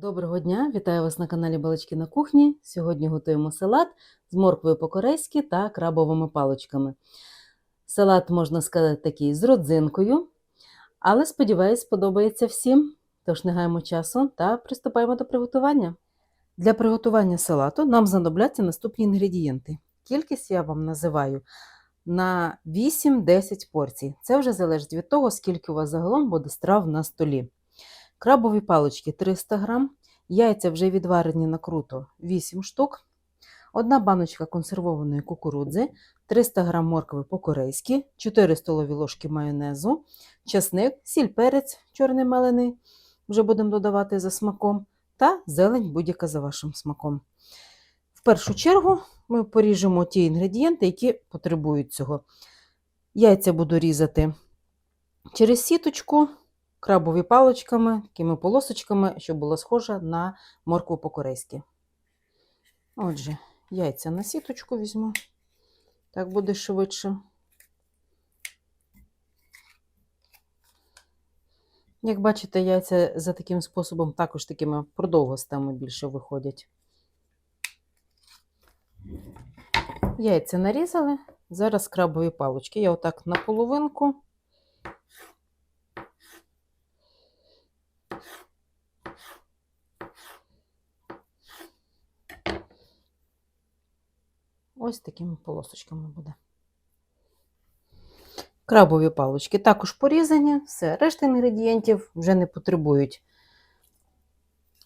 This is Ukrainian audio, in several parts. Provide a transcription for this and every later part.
Доброго дня! Вітаю вас на каналі Балачки на кухні. Сьогодні готуємо салат з морквою по-корейськи та крабовими паличками. Салат, можна сказати, такий з родзинкою, але сподіваюсь, сподобається всім. Тож не гаємо часу та приступаємо до приготування. Для приготування салату нам знадобляться наступні інгредієнти. Кількість я вам називаю на 8-10 порцій. Це вже залежить від того, скільки у вас загалом буде страв на столі. Крабові палички 300 г, яйця вже відварені накруто 8 штук, одна баночка консервованої кукурудзи, 300 г моркви по-корейськи, 4 столові ложки майонезу, часник, сіль перець чорний мелений, вже будемо додавати за смаком, та зелень будь-яка за вашим смаком. В першу чергу ми поріжемо ті інгредієнти, які потребують цього. Яйця буду різати через сіточку крабові паличками, такими полосочками, щоб було схоже на моркву по-корейськи. Отже, яйця на сіточку візьму, так буде швидше. Як бачите, яйця за таким способом також такими продовгостами більше виходять. Яйця нарізали, зараз крабові палички. Я отак на половинку. Ось такими полосочками буде. Крабові палички також порізані, все, решта інгредієнтів вже не потребують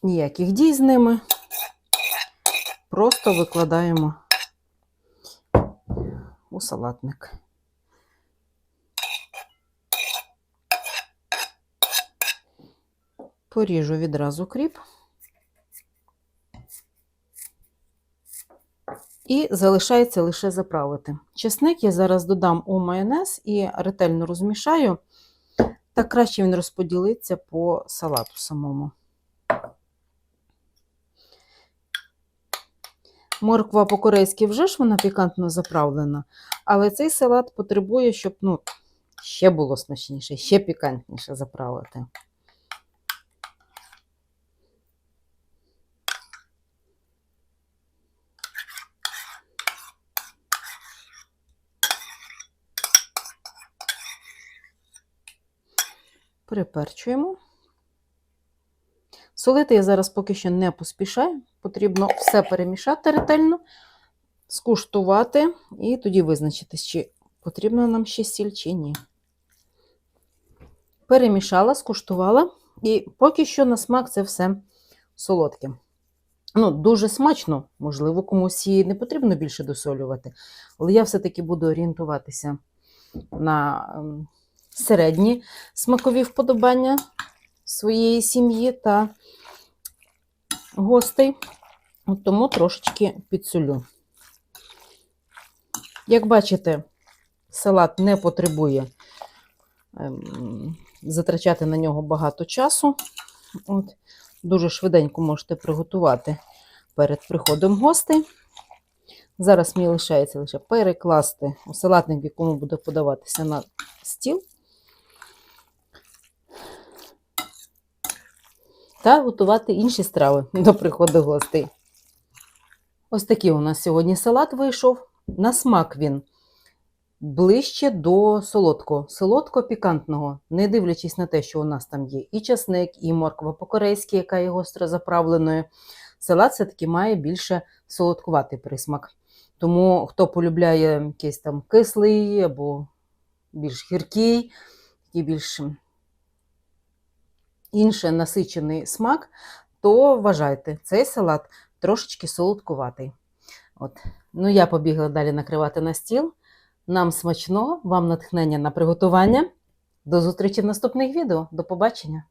ніяких дій з ними. Просто викладаємо у салатник. Поріжу відразу кріп. І залишається лише заправити. Чесник я зараз додам у майонез і ретельно розмішаю, так краще він розподілиться по салату самому. Морква по-корейськи вже ж вона пікантно заправлена, але цей салат потребує, щоб ну, ще було смачніше, ще пікантніше заправити. Приперчуємо. Солити я зараз поки що не поспішаю. Потрібно все перемішати ретельно, скуштувати і тоді визначитись, чи потрібна нам ще сіль, чи ні. Перемішала, скуштувала, і поки що на смак це все солодке. Ну, Дуже смачно, можливо, комусь і не потрібно більше досолювати, але я все-таки буду орієнтуватися на ем, середні смакові вподобання своєї сім'ї та гостей, тому трошечки підсолю. Як бачите, салат не потребує ем, затрачати на нього багато часу. От, Дуже швиденько можете приготувати перед приходом гостей. Зараз мені лишається лише перекласти у салатник, в якому буде подаватися на стіл. Та готувати інші страви до приходу гостей. Ось такий у нас сьогодні салат вийшов. На смак він ближче до солодкого, солодко-пікантного, не дивлячись на те, що у нас там є і часник, і морква по-корейськи, яка є гостро заправленою. Салат все-таки має більше солодкуватий присмак. Тому, хто полюбляє якийсь там кислий або більш гіркий, і більш інший насичений смак, то вважайте, цей салат трошечки солодкуватий. От. Ну, я побігла далі накривати на стіл. Нам смачно, вам натхнення на приготування. До зустрічі в наступних відео. До побачення!